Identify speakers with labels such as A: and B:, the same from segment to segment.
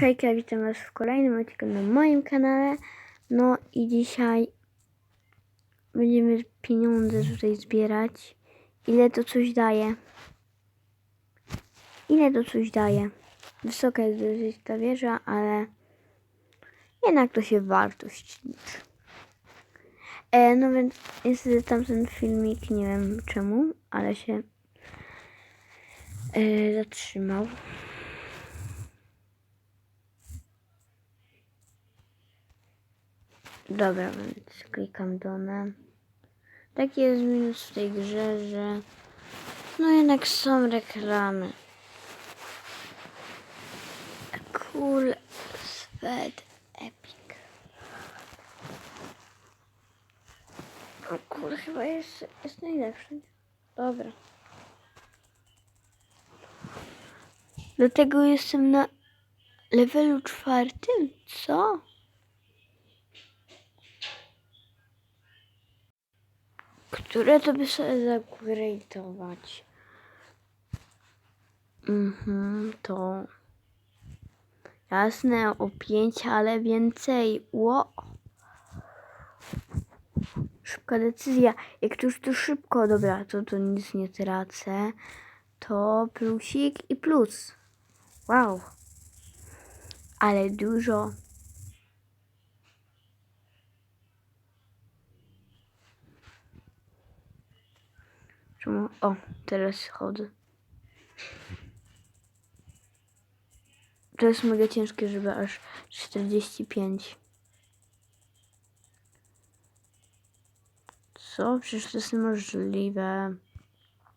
A: Hejka, witam was w kolejnym odcinku na moim kanale. No i dzisiaj będziemy pieniądze tutaj zbierać. Ile to coś daje? Ile to coś daje? Wysoka jest dosyć ta wieża, ale jednak to się wartość liczy. E, no więc niestety tamten filmik, nie wiem czemu, ale się e, zatrzymał. Dobra, więc klikam done. Taki jest minus w tej grze, że no jednak są reklamy. Cool Sweat Epic. O kurde, chyba jest, jest najlepszy. Dobra. Do tego jestem na levelu czwartym? Co? Które to by sobie zaupgrade'ować? Mhm, to... Jasne, o pięć, ale więcej. Ło! Szybka decyzja. Jak to już to szybko, dobra, to to nic nie tracę. To plusik i plus. Wow. Ale dużo. Czemu? O, teraz chodzę. To jest mega ciężkie, żeby aż 45. Co? Przecież to jest niemożliwe.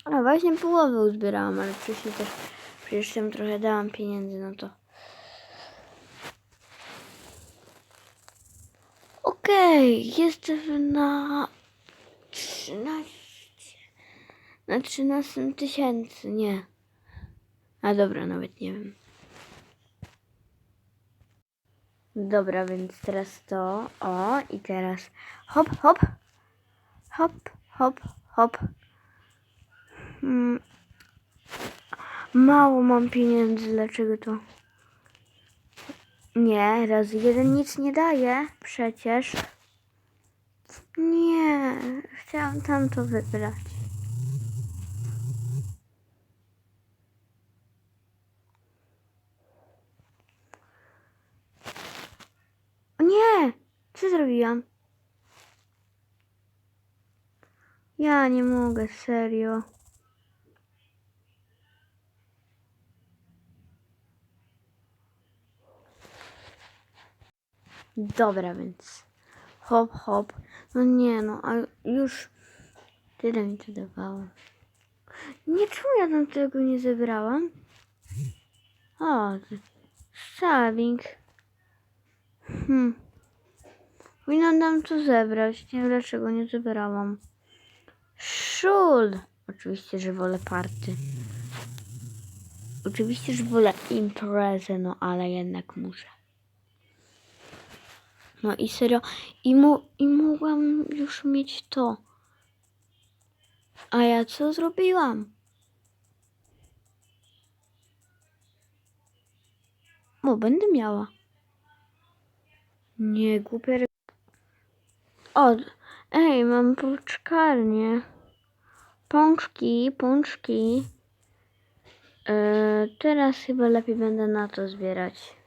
A: A właśnie połowę uzbierałam, ale wcześniej też przecież tam trochę dałam pieniędzy, no to. Okej, jestem na 13. Na 13 tysięcy, nie. A dobra, nawet nie wiem. Dobra, więc teraz to. O, i teraz hop, hop. Hop, hop, hop. Hmm. Mało mam pieniędzy, dlaczego to? Nie, raz jeden nic nie daje, przecież. Nie, chciałam tamto wybrać. O nie! Ja nie mogę, serio. Dobra, więc hop, hop. No nie no, a już tyle mi to dawało. Nie czemu ja tam tego nie zebrałam? O, Starlink. Hmm. Powinnam tam to zebrać. Nie wiem dlaczego nie zebrałam. Szul! Oczywiście, że wolę party. Oczywiście, że wolę imprezę, no ale jednak muszę. No i serio. I, mu, I mogłam już mieć to. A ja co zrobiłam? O, będę miała. Nie, głupia re... O, ej, mam pączkarnię. Pączki, pączki. E, teraz chyba lepiej będę na to zbierać.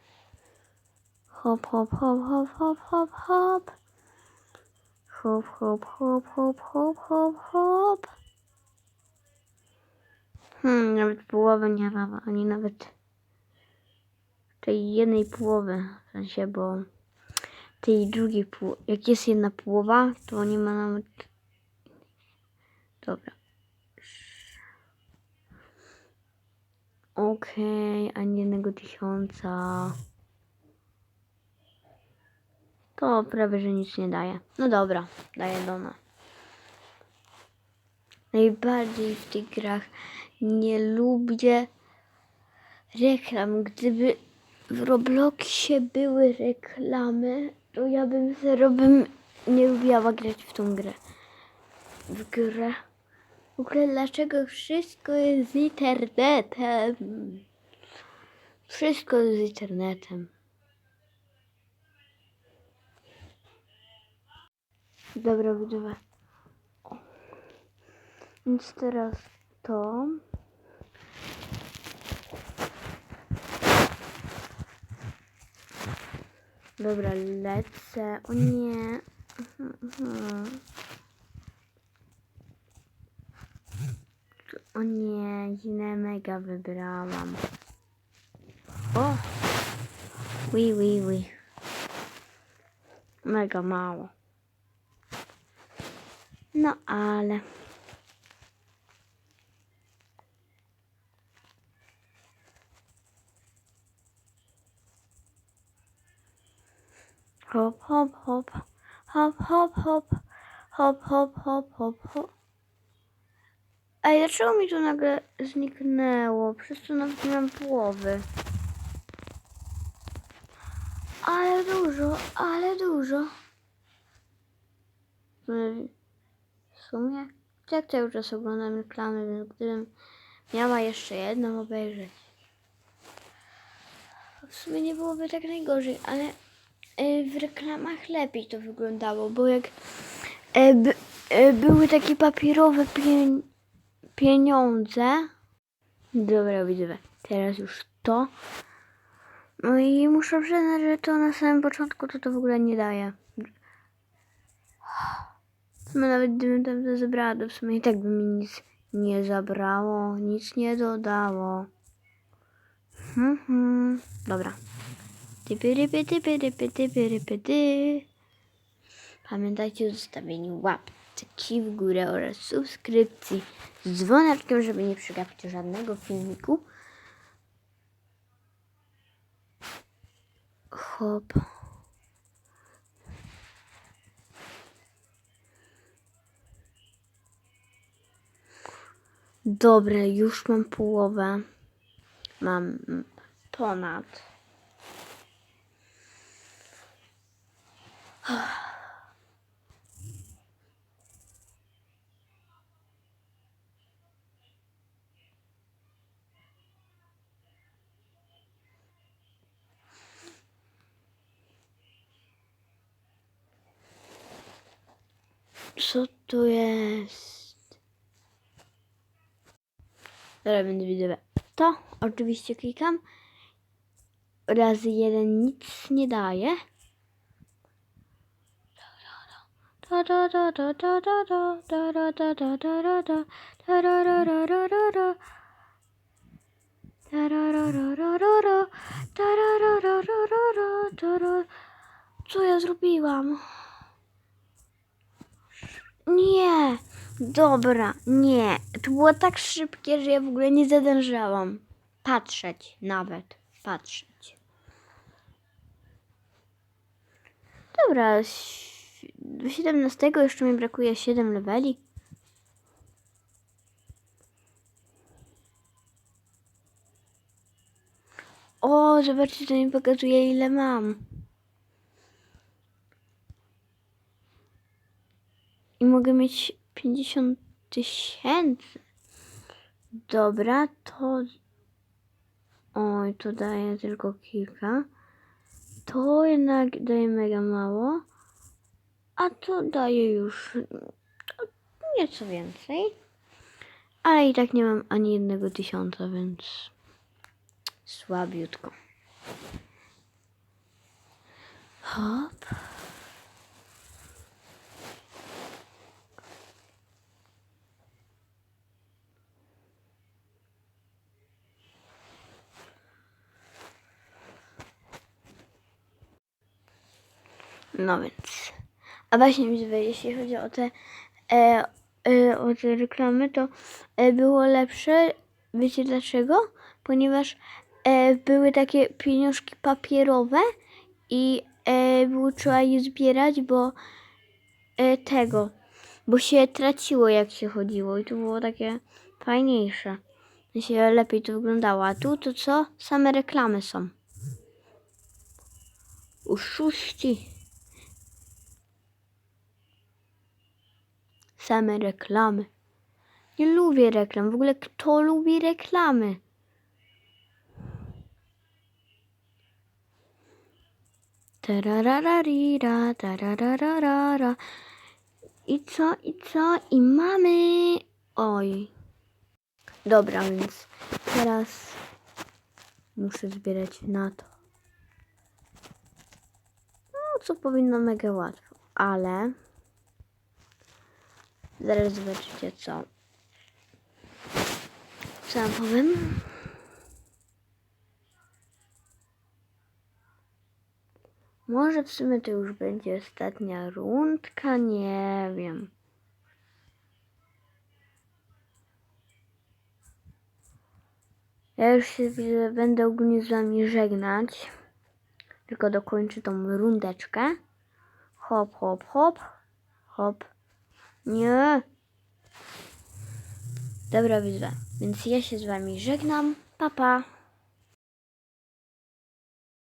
A: Hop, hop, hop, hop, hop, hop, hop. Hop, hop, hop, hop, hop, hop, hop. Hmm, nawet połowy nie mam, ani nawet tej jednej połowy, w sensie, bo tej drugiej połowy, jak jest jedna połowa, to nie ma nawet... Dobra. Okej, okay, ani jednego tysiąca. To prawie, że nic nie daje. No dobra, daję dona. Najbardziej w tych grach nie lubię reklam. Gdyby w Robloxie były reklamy, to ja bym zero bym nie lubiła grać w tą grę. W grę. W ogóle dlaczego wszystko jest z internetem? Wszystko z internetem. Dobra, widzowie. Więc teraz to. Dobra, lecę. O nie. O nie, źle mega wybrałam. O! Wi, wi, wi. Mega mało. No ale. Hop, hop, hop. Hop, hop, hop. Hop, hop, hop, hop, hop. Ej, dlaczego mi tu nagle zniknęło? Przez to nawet nie mam połowy. Ale dużo, ale dużo. Mm, W sumie, jak cały czas oglądam reklamy, więc gdybym miała jeszcze jedną obejrzeć. W sumie nie byłoby tak najgorzej, ale w reklamach lepiej to wyglądało, bo jak by, y, były takie papierowe pieniądze. Dobra, widzę. Teraz już to. No i muszę przyznać, że to na samym początku to to w ogóle nie daje. Sumie nawet gdybym tam to zebrała, to w sumie i tak by mi nic nie zabrało, nic nie dodało. Hmm. Dobra. Pamiętajcie o zostawieniu łapki w górę oraz subskrypcji z dzwoneczkiem, żeby nie przegapić żadnego filmiku. Hop. Dobra, już mam połowę. Mam ponad. Co tu jest? Dobra, będę widziała. To oczywiście klikam. Razy jeden nic nie daje. Co ja zrobiłam? Nie, dobra, nie. To było tak szybkie, że ja w ogóle nie zadążałam. Patrzeć nawet, patrzeć. Dobra, do 17 jeszcze mi brakuje 7 leveli. O, zobaczcie, to mi pokazuje ile mam. I mogę mieć 50 tysięcy. Dobra, to... Oj, to daje tylko kilka. To jednak daje mega mało. A to daje już nieco więcej. Ale i tak nie mam ani jednego tysiąca, więc słabiutko. Hop. No więc. A właśnie widzę, jeśli chodzi o te, e, e, o te reklamy, to e, było lepsze. Wiecie dlaczego? Ponieważ e, były takie pieniążki papierowe i e, było trzeba je zbierać, bo e, tego, bo się traciło jak się chodziło i to było takie fajniejsze. Się lepiej to wyglądało. A tu to co? Same reklamy są. Uszuści. Same reklamy. Nie lubię reklam. W ogóle kto lubi reklamy? Tararararira, tarararara. I co, i co? I mamy... Oj. Dobra, więc teraz muszę zbierać na to. No, co powinno mega łatwo, ale zaraz zobaczycie co. Co wam powiem? Może w sumie to już będzie ostatnia rundka, nie wiem. Ja już się będę ogólnie z wami żegnać. Tylko dokończę tą rundeczkę. Hop, hop, hop. Hop. Nie. Dobra, widzę. Więc ja się z wami żegnam. Pa, pa.